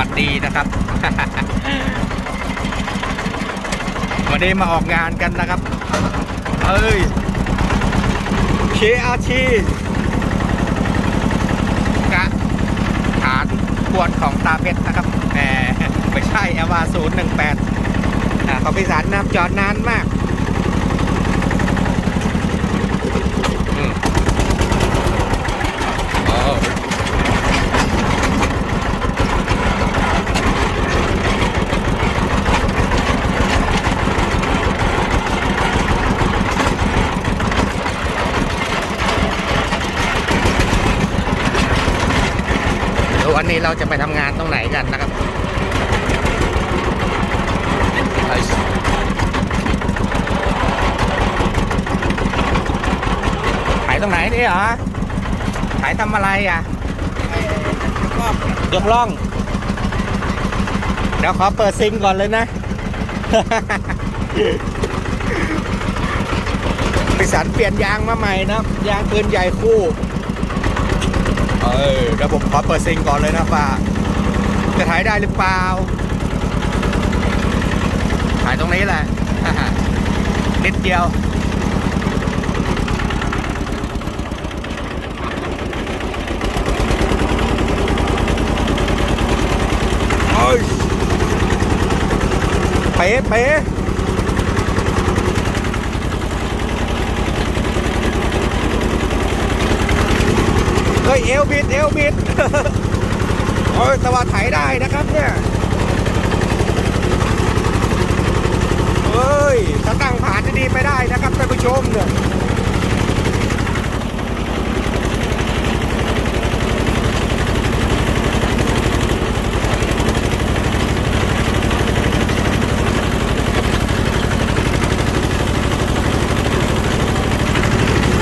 วัสดีนะครับ วันนี้มาออกงานกันนะครับ เอ้ยเคอาชีกะฐานขวดของตาเพชรนะครับแหมไม่ใช่เอวาศูนย์หนึ่งแปดขอพิสารนะครับจอดนานมาก เดี๋ยววันนี้เราจะไปทำงานตรงไหนกันนะครับไอ้ขายตรงไหนนี่เหรอขายทำอะไรอะยกล่อง เดี๋ยวขอเปิดซิงก่อนเลยนะไปสันเปลี่ยนยางมาใหม่นะ ยางปืนใหญ่คู่ เออเดี๋ยวผมขอเปิดซิงก่อนเลยนะป้าจะถ่ายได้หรือเปล่า ถ่ายตรงนี้แหละ นิดเดียวโอ้ยเป๊ะเป๊ะ เฮ้ยเอวบิดเอวบิดโอ้ยแต่ว่าไถได้นะครับเนี่ยเฮ้ยถ้าตั้งผ่านจะดีไปได้นะครับท่านผู้ชมเนี่ย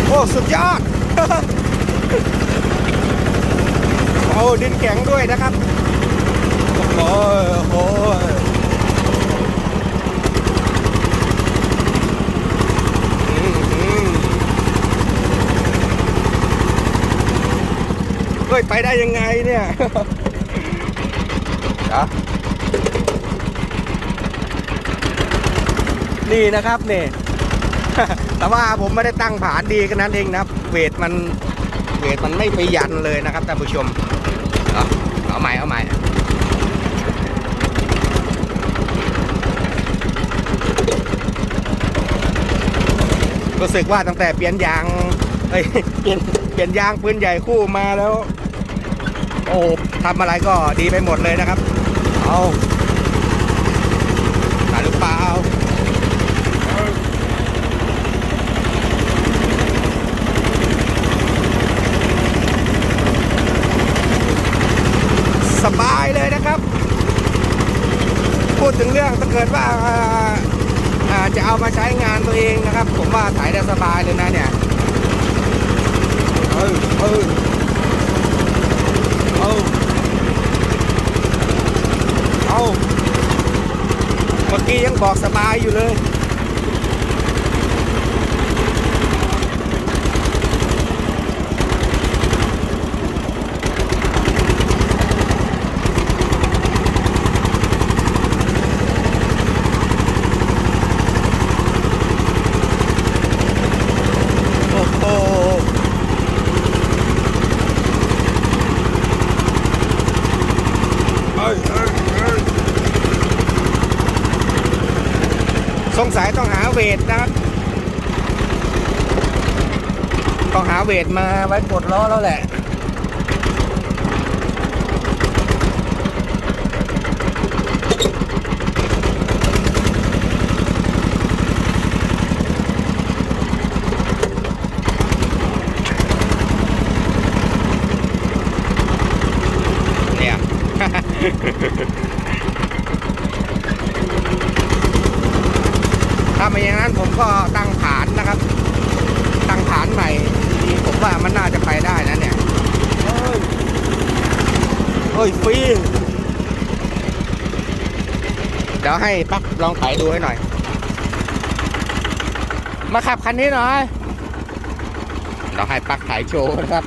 โอ้สุดยอด โอ้ ดินแข็งด้วยนะครับ โอ้โหโอ้โหอืมอืมเฮ้ยไปได้ยังไงเนี่ยเดี๋ยวนี่นะครับนี่แต่ว่าผมไม่ได้ตั้งผานดีกันนั้นเองนะครับ เวทมันเวทมันไม่ไปยันเลยนะครับท่านผู้ชม เอาเอาใหม่ เอาใหม่รู้สึกว่าตั้งแต่เปลี่ยนยางเอ้ยเปลี่ยนเปลี่ยนยางปืนใหญ่คู่มาแล้ว โอ้ทำอะไรก็ดีไปหมดเลยนะครับ เอาถ่ายหรือเปล่า สบายเลยนะครับ พูดถึงเรื่องถ้าเกิดว่าอ่าอ่าจะเอามาใช้งานตัวเองนะครับ ผมว่าถ่ายได้สบายเลยนะเนี่ยเออเออเอาเอาเมื่อกี้ยังบอกสบายอยู่เลย โอ้โหเอ้ยเอ้ยเอ้ย สงสัยต้องหาเวทนะครับต้องหาเวทมาไว้กดล้อแล้วแหละเนี่ย ถ้า ไม่อย่างนั้นผมก็ตั้งฐานนะครับ ตั้งฐานใหม่ทีผมว่ามันน่าจะไปได้นะเนี่ยเฮ้ยเฮ้ยฟรีเดี๋ยวให้ปั๊บลองถ่ายดูให้หน่อย มาขับคันนี้หน่อยเราให้ปักถ่ายโชว์นะครับ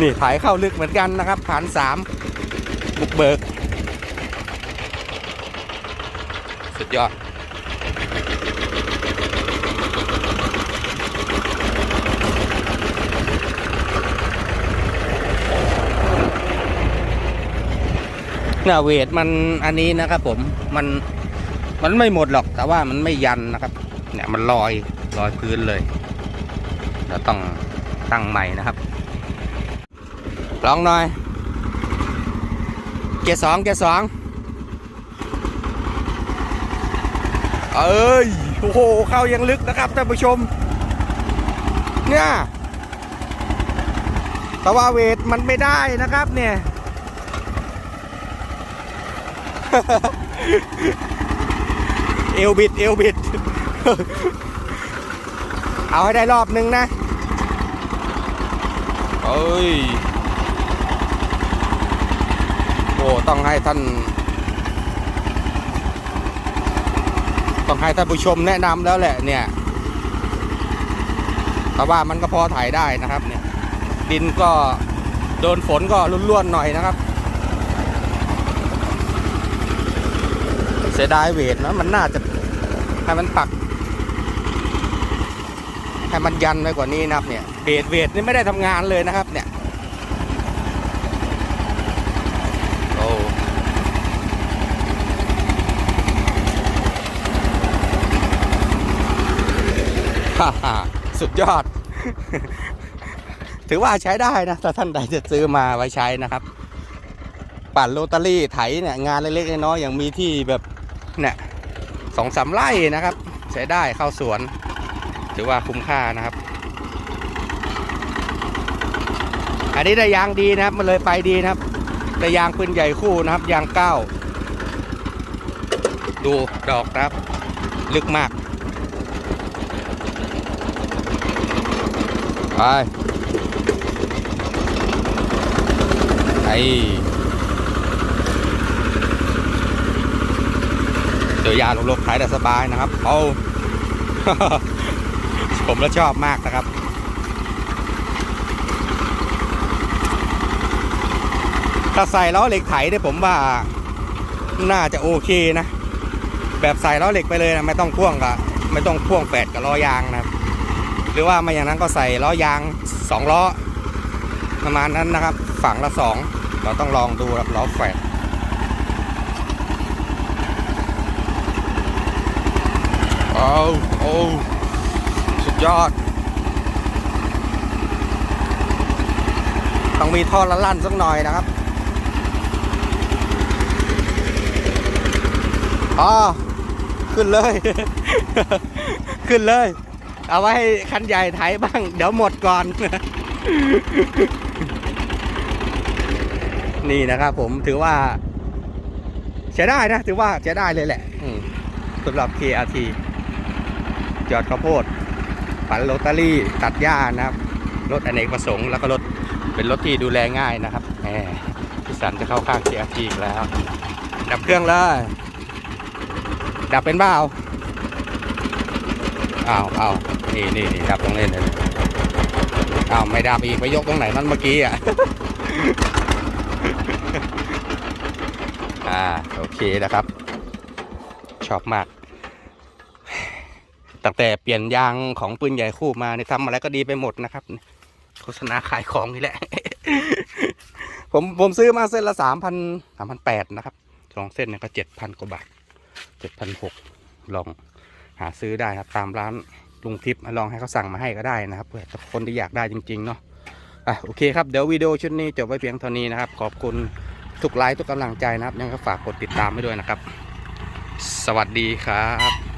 นี่ถ่ายเข้าลึกเหมือนกันนะครับ ฐานสามบุกเบิก สุดยอด เนี่ยเวทมันอันนี้นะครับ ผมมันมันไม่หมดหรอกแต่ว่ามันไม่ยันนะครับ เนี่ยมันลอยลอยพื้นเลย เราต้องตั้งใหม่นะครับ ลองหน่อยเกียร์สองเกียร์สองเอ้ยโอ้โหเข้ายังลึกนะครับท่านผู้ชม เนี่ยแต่ว่าเวทมันไม่ได้นะครับเนี่ย เอวบิด เอวบิด เอาให้ได้รอบนึงนะเอ้ย โอ้ ต้องให้ท่าน ต้องให้ท่านผู้ชมแนะนำแล้วแหละเนี่ยแต่ว่ามันก็พอถ่ายได้นะครับเนี่ย ดินก็โดนฝนก็ร่วนๆหน่อยนะครับ เสียดายเวทนะมันน่าจะให้มันปัก ให้มันยันไว้กว่านี้นะครับเนี่ยเบสเวทนี่ไม่ได้ทำงานเลยนะครับ เนี่ยโอ้ฮ่าฮ่าสุดยอด ถือว่าใช้ได้นะถ้าท่านใดจะซื้อมาไว้ใช้นะครับปั่นโรตารี่ไถเนี่ยงานเล็กๆน้อยๆอย่างมีที่แบบ เนี่ยสองสามไร่นะครับ ใช้ได้เข้าสวน ถือว่าคุ้มค่านะครับ อันนี้ได้ยางดีนะครับ มันเลยไปดีนะครับได้ยางปืนใหญ่คู่นะครับ ยางเก้า ดูดอกนะครับ ลึกมาก ไปไอ เจอยาลงๆขายแต่สบายนะครับเอาผมแล้วชอบมากนะครับถ้าใส่ล้อเหล็กไถเนี่ยผมว่าน่าจะโอเคนะ แบบใส่ล้อเหล็กไปเลยนะไม่ต้องพ่วงกับไม่ต้องพ่วงแปดกับล้อยางนะครับหรือว่าไม่อย่างนั้นก็ใส่ล้อยางสองล้อประมาณนั้นนะครับ ฝั่งละสองเราต้องลองดูครับล้อแฝด โอ้โอ้สุดยอด ต้องมีท่อละลั่นสักหน่อยนะครับอ๋อขึ้นเลย ขึ้นเลย เอาไว้ให้คันใหญ่ไถบ้าง เดี๋ยวหมดก่อน นี่นะครับผมถือว่าใช้ได้นะ ถือว่าใช้ได้เลยแหละสำหรับ KRT จอดข้าวโพดปั่นโรตารี่ตัดหญ้านะครับรถอเนกประสงค์แล้วก็รถเป็นรถที่ดูแลง่ายนะครับแหมพี่สันจะเข้าข้าง KRT อีกแล้ว ดับเครื่องเลยดับเป็นเปล่าอ้าวอ้าวนี่นี่นี่ดับตรงเล่นเลยอ้าวไม่ดับอีกไปยกตรงไหนมันเมื่อกี้อะอ่าโอเคนะครับ ชอบมาก ตั้งแต่เปลี่ยนยางของปืนใหญ่คู่มาเนี่ยทำอะไรก็ดีไปหมดนะครับโฆษณาขายของนี่แหละ ผมผมซื้อมาเส้นละสามพันสามพันแปดนะครับสองเส้นเนี่ยก็เจ็ดพันกว่าบาทเจ็ดพันหกลองหาซื้อได้ครับ ตามร้านลุงทิพย์ลองให้เขาสั่งมาให้ก็ได้นะครับเผื่อคนที่อยากได้จริง ๆ เนาะอะโอเคครับ เดี๋ยววิดีโอชุดนี้จบไว้เพียงเท่านี้นะครับ ขอบคุณทุกไลค์ทุกกำลังใจนะครับ ยังก็ฝากกดติดตามไว้ด้วยนะครับ สวัสดีครับ